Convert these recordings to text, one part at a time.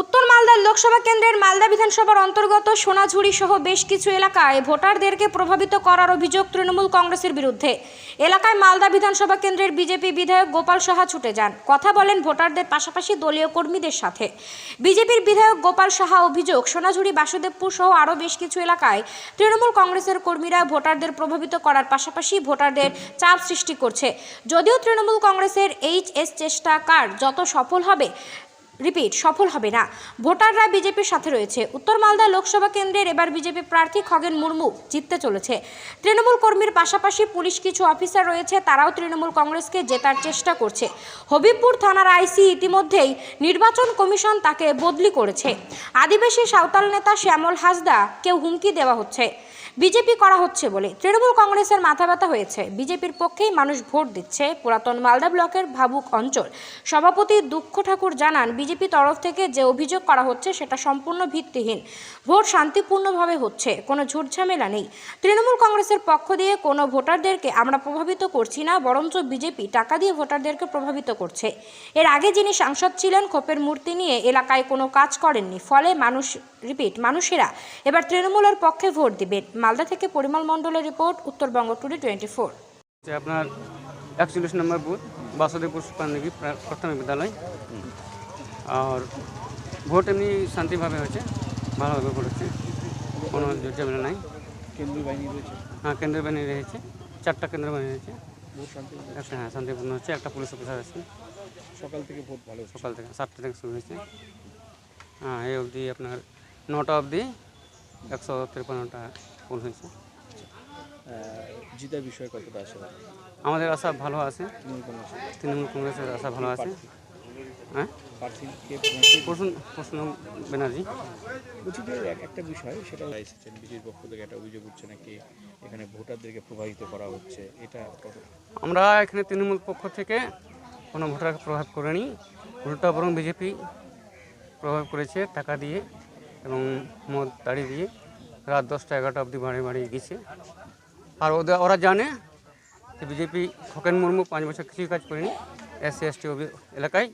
উত্তর মালদার লোকসভা কেন্দ্রের মালদা বিধানসভার অন্তর্গত সোনাঝুরি সহ বেশ কিছু এলাকায় ভোটারদেরকে প্রভাবিত করার অভিযোগ তৃণমূল কংগ্রেসের বিরুদ্ধে। এলাকায় মালদা বিধানসভা কেন্দ্রের বিজেপি বিধায়ক গোপাল সাহা ছুটে যান। কথা বলেন ভোটারদের পাশাপাশি দলীয় কর্মীদের সাথে। বিজেপির বিধায়ক গোপাল সাহা অভিযোগ, সোনাঝুরি, বাসুদেবপুর সহ আরও বেশ কিছু এলাকায় তৃণমূল কংগ্রেসের কর্মীরা ভোটারদের প্রভাবিত করার পাশাপাশি ভোটারদের চাপ সৃষ্টি করছে। যদিও তৃণমূল কংগ্রেসের এইচ এস চেষ্টা কার যত সফল হবে রিপিট, সফল হবে না। ভোটাররা বিজেপির সাথে রয়েছে। উত্তর মালদা লোকসভা কেন্দ্রের এবার বিজেপি প্রার্থী খগেন মুর্মু জিততে চলেছে। তৃণমূল কর্মীর পাশাপাশি পুলিশ কিছু অফিসার রয়েছে, তারাও তৃণমূল কংগ্রেসকে জেতার চেষ্টা করছে। হবিবপুর থানার আইসি ইতিমধ্যেই নির্বাচন কমিশন তাকে বদলি করেছে। আদিবাসী সাঁওতাল নেতা শ্যামল হাসদা কেউ হুমকি দেওয়া হচ্ছে। বিজেপি করা হচ্ছে বলে। তৃণমূল কংগ্রেসের মাথা ব্যথা হয়েছে। বিজেপির পক্ষেই মানুষ ভোট দিচ্ছে পুরাতন মালদা ব্লকের ভাবুক অঞ্চল। সভাপতি দুঃখ ঠাকুর জানান বিজেপি তরফ থেকে যে অভিযোগ করা হচ্ছে সেটা সম্পূর্ণ ভিত্তিহীন। ভোট শান্তিপূর্ণভাবে হচ্ছে, কোনো ঝুটঝামেলা নেই। তৃণমূল কংগ্রেসের পক্ষ দিয়ে কোনো ভোটারদেরকে আমরা প্রভাবিত করছি না, বরঞ্চ বিজেপি টাকা দিয়ে ভোটারদেরকে প্রভাবিত করছে। এর আগে যিনি সাংসদ ছিলেন, খোপের মূর্তি নিয়ে এলাকায় কোনো কাজ করেননি। ফলে মানুষ, রিপিট, মানুষেরা এবার তৃণমূলের পক্ষে ভোট দিবেন। মালদা থেকে পরিমল মণ্ডলের report, Uttarbanga today twenty four আপনার একচল্লিশ নম্বর বুথ বাসুদেবপুর প্রাথমিক প্রাথমিক বিদ্যালয়। আর ভোট এমনি শান্তিভাবে হয়েছে ভালোভাবে ভোট হচ্ছে। কোনো ঝামেলা নাই। কেন্দ্রীয় বাহিনী রয়েছে? হ্যাঁ কেন্দ্রীয় বাহিনী রয়েছে চারটা কেন্দ্র বাহিনী রয়েছে। একটা হ্যাঁ শান্তিপূর্ণ হচ্ছে একটা পুলিশ অফিসার আছে। সকাল থেকে ভোট ভালো সকাল থেকে সাতটা থেকে শুরু হয়েছে। হ্যাঁ এই অবধি আপনার নটা অবধি একশো তিপ্পান্নটা ফুল হয়েছে। জিতার বিষয়ে কতটা আশা? আমাদের আশা ভালো আছে। তৃণমূল কংগ্রেসের? আশা ভালো আছে। হ্যাঁ? প্রসূন প্রসূন ব্যানার্জি। বলছি যে এক একটা বিষয় সেটা এসেছেন বিজেপির পক্ষ থেকে একটা অভিযোগ উঠছে নাকি এখানে ভোটারদেরকে প্রভাবিত করা হচ্ছে এটা আমরা এখানে তৃণমূল পক্ষ থেকে কোনো ভোটারকে প্রভাব করেনি। উল্টা বরং বিজেপি প্রভাব করেছে টাকা দিয়ে এবং মদ তাড়ি দিয়ে। রাত দশটা এগারোটা অবধি বাড়িয়ে বাড়িয়ে গেছে আর ওদের ওরা জানে যে বিজেপি খোকেন মুর্মু পাঁচ বছর কিছুই কাজ করেনি এস সি এস টি এলাকায়।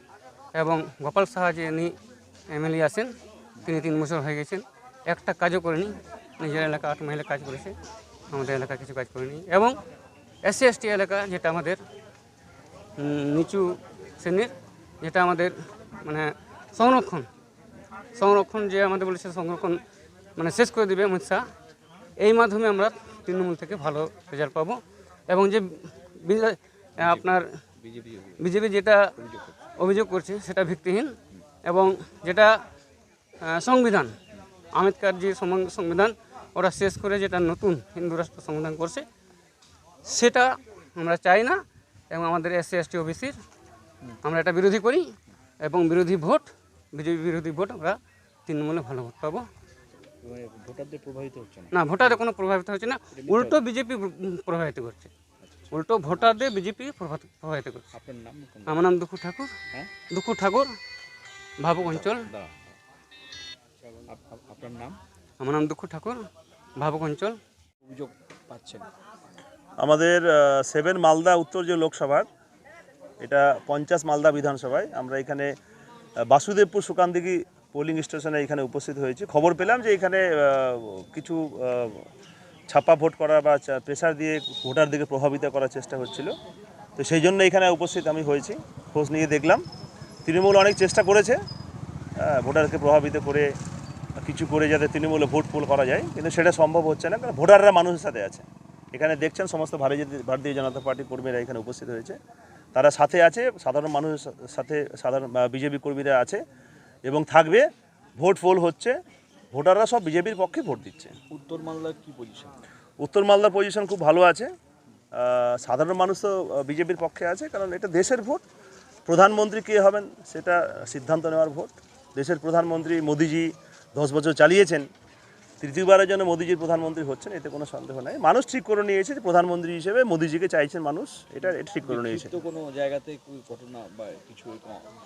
এবং গোপাল সাহা যে ইনি এমএলএ আছেন তিনি তিন বছর হয়ে গেছেন। একটা কাজও করেনি নিজের এলাকা আট মহিলা কাজ করেছে আমাদের এলাকা কিছু কাজ করেনি। এবং এসসি এসটি এলাকা যেটা আমাদের নিচু শ্রেণির যেটা আমাদের মানে সংরক্ষণ। সংরক্ষণ যে আমাদের বলেছে সংরক্ষণ মানে শেষ করে দেবে অমিত শাহ। এই মাধ্যমে আমরা তৃণমূল থেকে ভালো রেজাল্ট পাবো। এবং যে আপনার বিজেপি। বিজেপি যেটা অভিযোগ করছে সেটা ভিত্তিহীন এবং যেটা সংবিধান আম্বেদকর যে সংবিধান ওরা শেষ করে যেটা নতুন হিন্দু রাষ্ট্র সংবিধান করছে সেটা আমরা চাই না এবং আমাদের এসসি এসটি ওবিসির আমরা এটা বিরোধী করি এবং বিরোধী ভোট বিজেপি বিরোধী ভোট আমরা তৃণমূলে ভালো ভোট পাবো। মানে ভোটারদের প্রভাবিত হচ্ছে না? না ভোটারে কোনো প্রভাবিত হচ্ছে না উল্টো বিজেপি প্রভাবিত করছে। উল্টো ভোটার ভোটারদের বিজেপি প্রভাবিত করছে। আপনার নাম আমার নাম দুঃখু ঠাকুর। হ্যাঁ? দুঃখু ঠাকুর ভাবুক অঞ্চল। আপনার নাম? আমার নাম দুঃখু ঠাকুর ভাবুক অঞ্চল। অভিযোগ পাচ্ছেন। আমাদের সেভেন মালদা উত্তর যে লোকসভার এটা পঞ্চাশ মালদা বিধানসভায় আমরা এখানে বাসুদেবপুর সুকান্দিগি পোলিং স্টেশনে এখানে উপস্থিত হয়েছি। খবর পেলাম যে এখানে কিছু ছাপ্পা ভোট করা বা প্রেশার দিয়ে ভোটারদিকে প্রভাবিত করার চেষ্টা হচ্ছিল। তো সেই জন্য এখানে উপস্থিত আমি হয়েছি, খোঁজ নিয়ে দেখলাম। তৃণমূল অনেক চেষ্টা করেছে ভোটারকে প্রভাবিত করে কিছু করে যাতে তৃণমূলে ভোট পোল করা যায়, কিন্তু সেটা সম্ভব হচ্ছে না, কারণ ভোটাররা মানুষের সাথে আছে। এখানে দেখছেন সমস্ত ভারতীয় জনতা পার্টি কর্মীরা এখানে উপস্থিত হয়েছে। তারা সাথে আছে, সাধারণ মানুষের সাথে, সাধারণ বিজেপি কর্মীরা আছে এবং থাকবে, ভোট পোল হচ্ছে। ভোটাররা সব বিজেপির পক্ষে ভোট দিচ্ছে। উত্তর মালদার কি পজিশন উত্তর মালদার পজিশন খুব ভালো আছে। সাধারণ মানুষ তো বিজেপির পক্ষে আছে কারণ এটা দেশের ভোট। প্রধানমন্ত্রী কে হবেন সেটা সিদ্ধান্ত নেওয়ার ভোট। দেশের প্রধানমন্ত্রী মোদিজি দশ বছর চালিয়েছেন। তৃতীয়বারের জন্য মোদিজির প্রধানমন্ত্রী হচ্ছেন এতে কোনো সন্দেহ নাই। মানুষ ঠিক করে নিয়েছে যে প্রধানমন্ত্রী হিসেবে মোদিজিকে চাইছেন মানুষ এটা এটা ঠিক করে নিয়েছে। কোনো জায়গাতে ঘটনা বা কিছু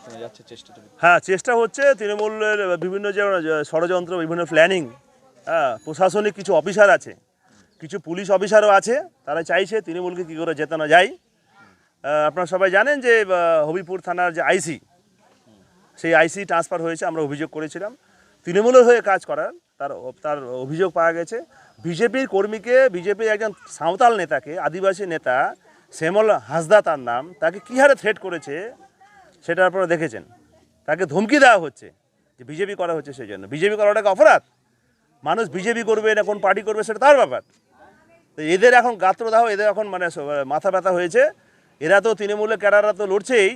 শোনা যাচ্ছে চেষ্টা হ্যাঁ চেষ্টা হচ্ছে তৃণমূলের বিভিন্ন যে যে ষড়যন্ত্র বিভিন্ন প্ল্যানিং হ্যাঁ প্রশাসনিক কিছু অফিসার আছে কিছু পুলিশ অফিসারও আছে তারা চাইছে তৃণমূলকে কী করে জেতানো যায়। আপনারা সবাই জানেন যে হবিপুর থানার যে আইসি সেই আইসি ট্রান্সফার হয়েছে আমরা অভিযোগ করেছিলাম। তৃণমূলের হয়ে কাজ করার তার তার অভিযোগ পাওয়া গেছে। বিজেপির কর্মীকে, বিজেপির একজন সাঁওতাল নেতাকে, আদিবাসী নেতা শ্যামল হাসদা তার নাম, তাকে কী হারে থ্রেট করেছে সেটা আপনারা দেখেছেন। তাকে ধমকি দেওয়া হচ্ছে যে বিজেপি করা হচ্ছে সেই জন্য বিজেপি করাটাকে অপরাধ? মানুষ বিজেপি করবে না, কোন পার্টি করবে সেটা তার ব্যাপার। তো এদের এখন গাত্রদাহ, এদের এখন মানে মাথা ব্যথা হয়েছে। এরা তো তৃণমূলের ক্যাডাররা তো লড়ছেই।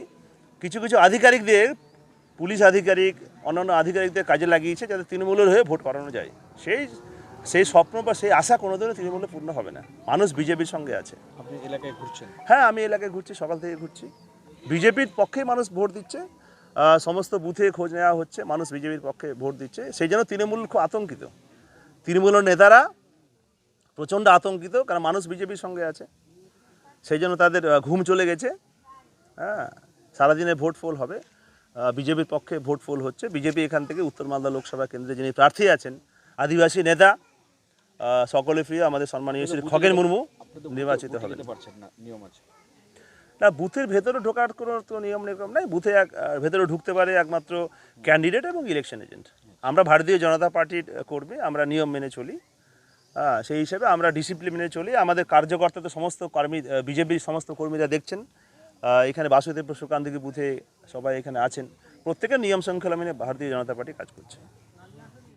কিছু কিছু আধিকারিকদের পুলিশ আধিকারিক অন্যান্য আধিকারিকদের কাজে লাগিয়েছে যাতে তৃণমূলের হয়ে ভোট করানো যায়। সেই সেই স্বপ্ন বা সেই আশা কোনোদিনও তৃণমূলে পূর্ণ হবে না। মানুষ বিজেপির সঙ্গে আছে। আপনি এলাকায় ঘুরছেন? হ্যাঁ আমি এলাকায় ঘুরছি সকাল থেকে ঘুরছি। বিজেপির পক্ষেই মানুষ ভোট দিচ্ছে সমস্ত বুথে খোঁজ নেওয়া হচ্ছে মানুষ বিজেপির পক্ষে ভোট দিচ্ছে। সেই জন্য তৃণমূল খুব আতঙ্কিত। তৃণমূলের নেতারা প্রচণ্ড আতঙ্কিত কারণ মানুষ বিজেপির সঙ্গে আছে। সেই জন্য তাদের ঘুম চলে গেছে। হ্যাঁ সারাদিনে ভোট ফোল হবে। বিজেপির পক্ষে ভোট ফোল হচ্ছে। বিজেপি এখান থেকে উত্তর মালদা লোকসভা কেন্দ্রে যিনি প্রার্থী আছেন আদিবাসী নেতা সকলে প্রিয় আমাদের সম্মানীয় শ্রী খগেন মুর্মু নির্বাচিত হবেন। না নিয়ম আছে। না বুথের ভেতরে ঢোকার কোনো তো নিয়ম নিয়ম নাই বুথে এক ভেতরে ঢুকতে পারে একমাত্র ক্যান্ডিডেট এবং ইলেকশন এজেন্ট আমরা ভারতীয় জনতা পার্টির কর্মী আমরা নিয়ম মেনে চলি। হ্যাঁ সেই হিসেবে আমরা ডিসিপ্লিন মেনে চলি। আমাদের কার্যকর্তা তো সমস্ত কর্মী বিজেপির সমস্ত কর্মীরা দেখছেন। এখানে বাসুদেব সুকান্তিকে বুথে সবাই এখানে আছেন। প্রত্যেকের নিয়ম শৃঙ্খলা মেনে ভারতীয় জনতা পার্টি কাজ করছে।